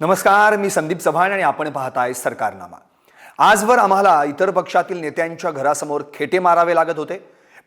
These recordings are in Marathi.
नमस्कार मी संदीप चव्हाण आणि आपण पाहताय सरकारनामा. आजवर आम्हाला इतर पक्षातील नेत्यांच्या घरासमोर खेटे मारावे लागत होते.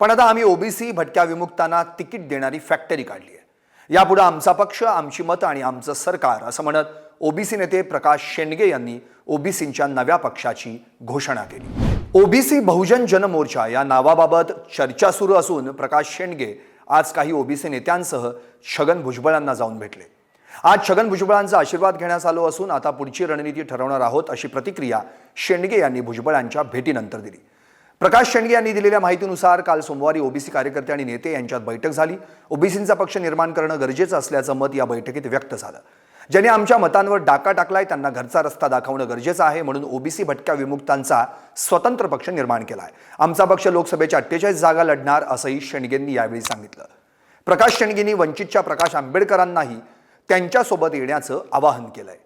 पण आता आम्ही ओबीसी भटक्या विमुक्तांना तिकीट देणारी फॅक्टरी काढली आहे. यापुढे आमचा पक्ष आमची मतं आणि आमचं सरकार असं म्हणत ओबीसी नेते प्रकाश शेंडगे यांनी ओबीसींच्या नव्या पक्षाची घोषणा केली. ओबीसी बहुजन जनमोर्चा या नावाबाबत चर्चा सुरू असून प्रकाश शेंडगे आज काही ओबीसी नेत्यांसह छगन भुजबळांना जाऊन भेटले. आज छगन भुजबळांचा आशीर्वाद घेण्यास आलो असून आता पुढची रणनीती ठरवणार आहोत अशी प्रतिक्रिया शेंडगे यांनी भुजबळांच्या भेटीनंतर दिली. प्रकाश शेंडगे यांनी दिलेल्या माहितीनुसार काल सोमवारी ओबीसी कार्यकर्ते आणि नेते यांच्यात बैठक झाली. ओबीसींचा पक्ष निर्माण करणं गरजेचं असल्याचं मत या बैठकीत व्यक्त झालं. ज्यांनी आमच्या मतांवर डाका टाकलाय त्यांना घरचा रस्ता दाखवणं गरजेचं आहे म्हणून ओबीसी भटक्या विमुक्तांचा स्वतंत्र पक्ष निर्माण केला आहे आमचा पक्ष लोकसभेच्या अठ्ठेचाळीस जागा लढणार असंही शेंडगेंनी यावेळी सांगितलं. प्रकाश शेंडगेंनी वंचितच्या प्रकाश आंबेडकरांनाही त्यांच्यासोबत येण्याचं आवाहन केलंय.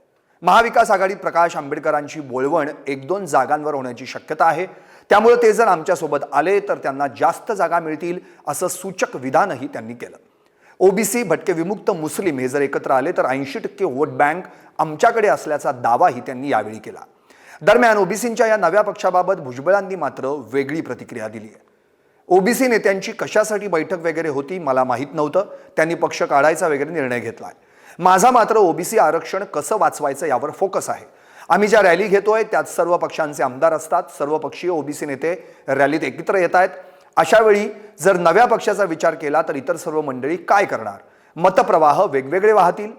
महाविकास आघाडीत प्रकाश आंबेडकरांची बोलवण एक दोन जागांवर होण्याची शक्यता आहे. त्यामुळे ते जर आमच्यासोबत आले तर त्यांना जास्त जागा मिळतील असं सूचक विधानही त्यांनी केलं. ओबीसी भटके विमुक्त मुस्लिम हे जर एकत्र आले तर ऐंशी टक्के वोट बँक आमच्याकडे असल्याचा दावाही त्यांनी यावेळी केला. दरम्यान ओबीसींच्या या नव्या पक्षाबाबत भुजबळांनी मात्र वेगळी प्रतिक्रिया दिली आहे. ओबीसी नेत्यांची कशासाठी बैठक वगैरे होती मला माहीत नव्हतं. त्यांनी पक्ष काढायचा वगैरे निर्णय घेतलाय. माझा मात्र ओबीसी आरक्षण कसं वाचवायचं यावर फोकस आहे. आम्ही ज्या रॅली घेतोय त्यात सर्व पक्षांचे आमदार असतात सर्व पक्षीय ओबीसी नेते रॅलीत एकत्र येत आहेत. अशा वेळी जर नव्या पक्षाचा विचार केला तर इतर सर्व मंडळी काय करणार? मतप्रवाह वेगवेगळे वाहतील.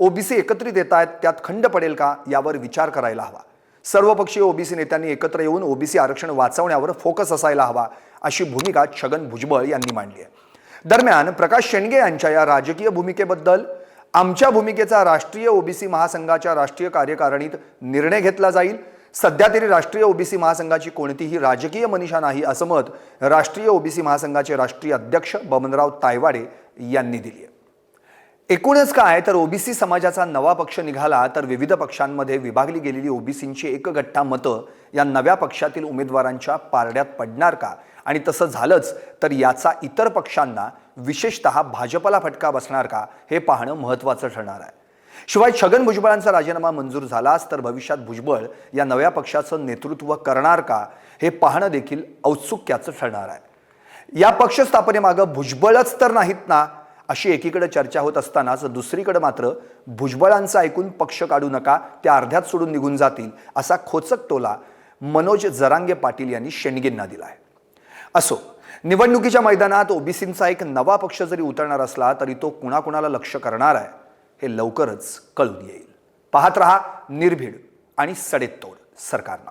ओबीसी एकत्रित येत आहेत त्यात खंड पडेल का यावर विचार करायला हवा. सर्वपक्षीय ओबीसी नेत्यांनी एकत्र येऊन ओबीसी आरक्षण वाचवण्यावर फोकस असायला हवा अशी भूमिका छगन भुजबळ यांनी मांडली आहे. दरम्यान प्रकाश शेंडगे यांच्या या राजकीय भूमिकेबद्दल आमच्या भूमिकेचा राष्ट्रीय ओबीसी महासंघाच्या राष्ट्रीय कार्यकारिणीत निर्णय घेतला जाईल. सध्या तरी राष्ट्रीय ओबीसी महासंघाची कोणतीही राजकीय मनिषा नाही असं मत राष्ट्रीय ओबीसी महासंघाचे राष्ट्रीय अध्यक्ष बमनराव तायवाडे यांनी दिली आहे. एकूणच काय? तर ओबीसी समाजाचा नवा पक्ष निघाला तर विविध पक्षांमध्ये विभागली गेलेली ओबीसींची एकगट्टा मतं या नव्या पक्षातील उमेदवारांच्या पारड्यात पडणार का? आणि तसं झालंच तर याचा इतर पक्षांना विशेषतः भाजपला फटका बसणार का? हे पाहणं महत्त्वाचं ठरणार आहे. शिवाय छगन भुजबळांचा राजीनामा मंजूर झालाच तर भविष्यात भुजबळ या नव्या पक्षाचं नेतृत्व करणार का? हे पाहणं देखील औत्सुक्याचं ठरणार आहे. या पक्ष स्थापनेमागं भुजबळच तर नाहीत ना? अशी एकीकडे चर्चा होत असतानाच दुसरीकडे मात्र भुजबळांचं ऐकून पक्ष काढू नका त्या अर्ध्यात सोडून निघून जातील असा खोचक टोला मनोज जरांगे पाटील यांनी शेणगेंना दिला आहे असो निवडणुकीच्या मैदानात ओबीसींचा एक नवा पक्ष जरी उतरणार असला तरी तो कुणाकुणाला लक्ष करणार आहे हे लवकरच कळून येईल. पाहत रहा निर्भीड आणि सडेतोड सरकारना.